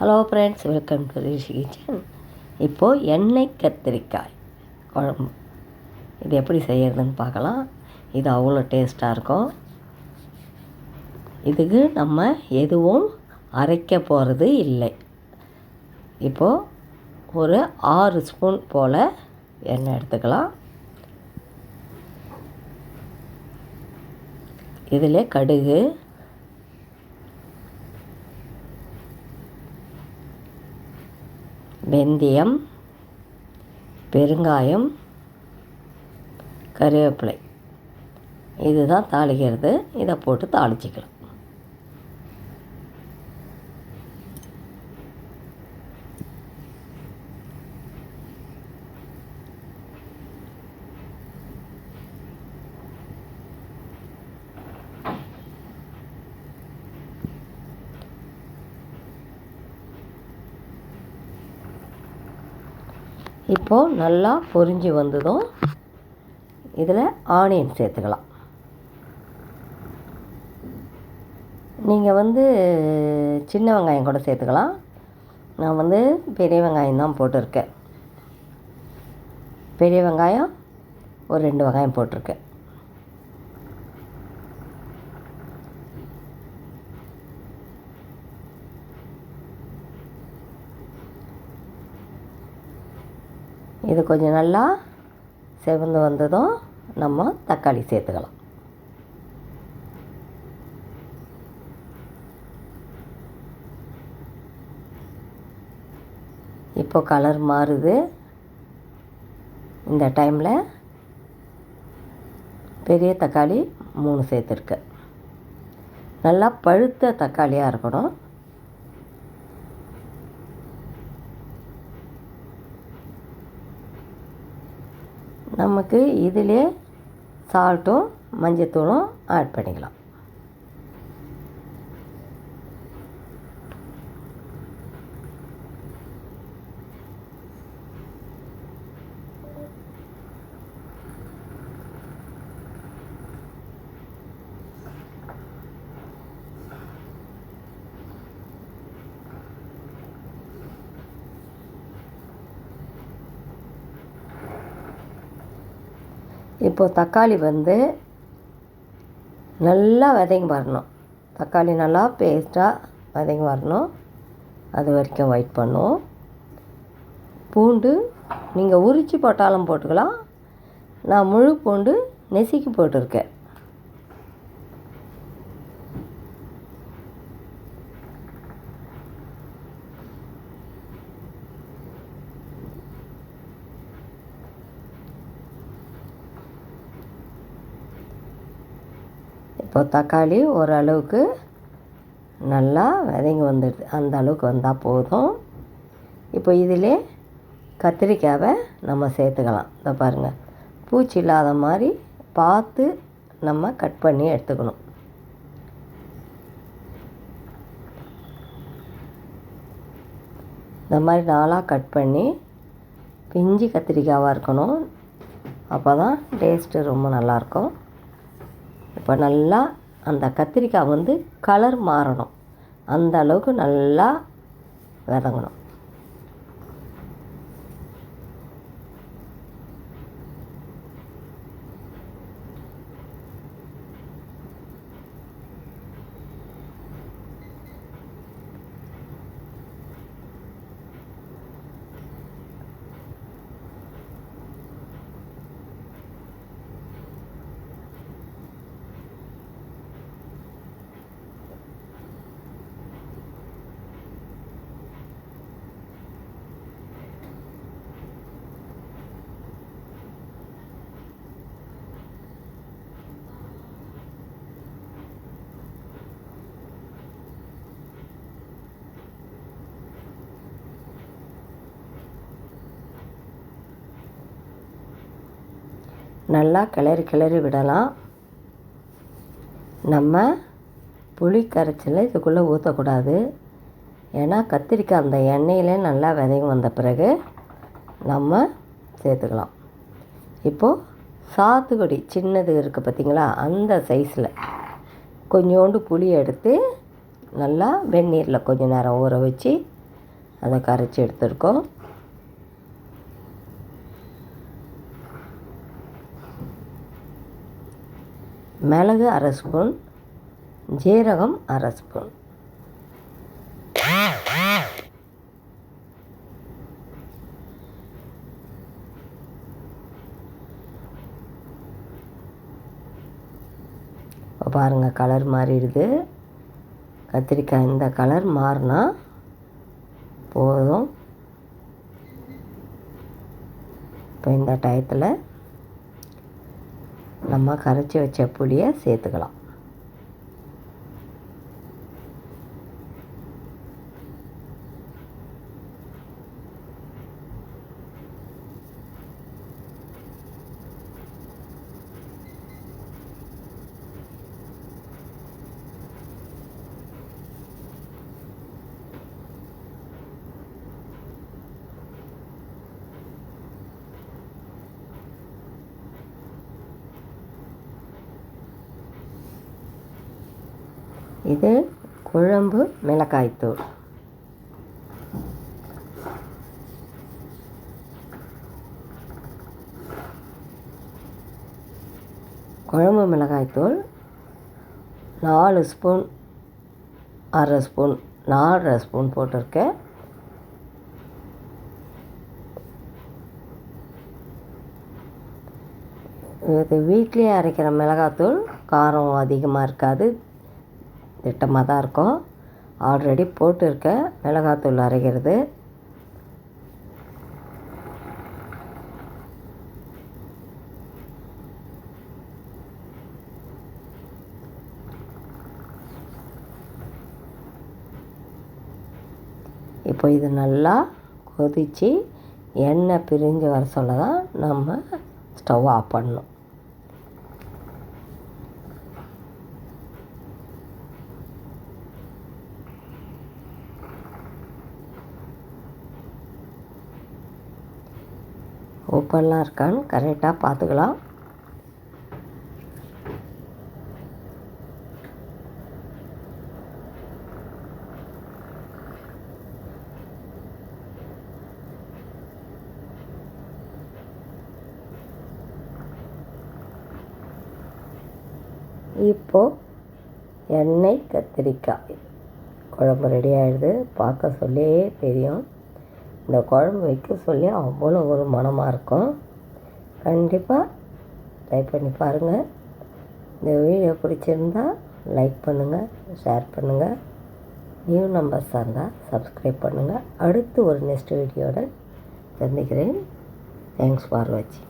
Hello friends welcome to Rishi kitchen இப்போது எண்ணெய் கத்திரிக்காய் குழம்பு. இது எப்படி செய்கிறதுன்னு பார்க்கலாம். இது அவ்வளோ டேஸ்ட்டாக இருக்கும். இதுக்கு நம்ம எதுவும் அரைக்க போகிறது இல்லை. இப்போது ஒரு ஆறு ஸ்பூன் போல் எண்ணெய் எடுத்துக்கலாம். இதில் கடுகு வெந்தயம் பெருங்காயம் கருவேப்பிலை. இதுதான் தாளிக்கிறது. இதை போட்டு தாளிச்சிக்கலாம். இப்போது நல்லா பொரிஞ்சு வந்ததும் இதில் ஆனியன் சேர்த்துக்கலாம். நீங்கள் வந்து சின்ன வெங்காயம் கூட சேர்த்துக்கலாம். நான் வந்து பெரிய வெங்காயம் தான் போட்டிருக்கேன். பெரிய வெங்காயம் ஒரு ரெண்டு வெங்காயம் போட்டிருக்கேன். இது கொஞ்சம் நல்லா செவந்து வந்ததும் நம்ம தக்காளி சேர்த்துக்கலாம். இப்போ கலர் மாறுது. இந்த டைமில் பெரிய தக்காளி மூணு சேர்த்துருக்கு. நல்லா பழுத்த தக்காளியாக இருக்கணும். நமக்கு இதிலே சால்ட்டும் மஞ்சத்தூளும் ஆட் பண்ணிக்கலாம். இப்போது தக்காளி வந்து நல்லா வதங்கி வரணும். தக்காளி நல்லா பேஸ்ட்டாக வதங்கி வரணும். அது வரைக்கும் வெயிட் பண்ணும் பூண்டு நீங்கள் உரித்து போட்டாலும் போட்டுக்கலாம். நான் முழு பூண்டு நெசிக்கி போட்டிருக்கேன். இப்போ தக்காளி ஓரளவுக்கு நல்லா விதைங்க வந்துடுது. அந்த அளவுக்கு வந்தால் போதும். இப்போ இதிலே கத்திரிக்காவை நம்ம சேர்த்துக்கலாம். இந்த பாருங்கள் பூச்சி இல்லாத மாதிரி பார்த்து நம்ம கட் பண்ணி எடுத்துக்கணும். இந்த மாதிரி நாளாக கட் பண்ணி பிஞ்சு கத்திரிக்காவாக இருக்கணும். அப்போ தான் டேஸ்ட்டு ரொம்ப நல்லாயிருக்கும். இப்போ நல்லா அந்த கத்திரிக்காய் வந்து கலர் மாறணும். அந்த அளவுக்கு நல்லா வதங்கணும். நல்லா கிளறி கிளறி விடலாம். நம்ம புளி கரைச்சலை இதுக்குள்ளே ஊற்றக்கூடாது ஏன்னா கத்திரிக்காய் அந்த எண்ணெயிலே நல்லா விதையும் வந்த பிறகு நம்ம சேர்த்துக்கலாம். இப்போது சாத்துக்குடி சின்னது இருக்குது பார்த்திங்களா அந்த சைஸில் கொஞ்சோண்டு புளி எடுத்து நல்லா வெந்நீரில் கொஞ்சம் நேரம் ஊற வச்சு அதை கரைச்சி எடுத்துருக்கோம். மிளகு அரை ஸ்பூன் ஜீரகம் அரை ஸ்பூன் இப்போ பாருங்கள் கலர் மாறிடுது. கத்திரிக்காய் இந்த கலர் மாறினா போதும். இப்போ இந்த டயத்தில் நம்ம கரைச்சி வச்ச புளியை சேர்த்துக்கலாம். இது குழம்பு மிளகாய்த்தூள் குழம்பு மிளகாய்த்தூள் நாலு ஸ்பூன் அரை ஸ்பூன் நாலரை ஸ்பூன் போட்டிருக்கேன். இது வீட்லேயே அரைக்கிற மிளகாத்தூள் காரம் அதிகமாக இருக்காது. திட்டமாக தான் இருக்கும். ஆல்ரெடி போட்டிருக்க மிளகாத்தூள் அரைக்கிறது. இப்போ இது நல்லா கொதித்து எண்ணெய் பிரிஞ்சு வர சொல்ல தான் நம்ம ஸ்டவ் ஆஃப் பண்ணணும். ஓப்பன்லாம் இருக்கான்னு கரெக்டாக பார்த்துக்கலாம். இப்போது எண்ணெய் கத்திரிக்காய். குழம்பு ரெடி ஆகிடுது பார்க்க சொல்லியே தெரியும். இந்த குழம்பு வைக்க சொல்லி அவ்வளோ ஒரு மனமாக இருக்கும். கண்டிப்பாக ட்ரை பண்ணி பாருங்கள் இந்த வீடியோ பிடிச்சிருந்தா லைக் பண்ணுங்கள் ஷேர் பண்ணுங்கள் நியூ நம்பர்ஸாக இருந்தால் சப்ஸ்கிரைப் பண்ணுங்கள் அடுத்து ஒரு நெக்ஸ்ட் வீடியோட சந்திக்கிறேன். தேங்க்ஸ் ஃபார் வாட்சிங்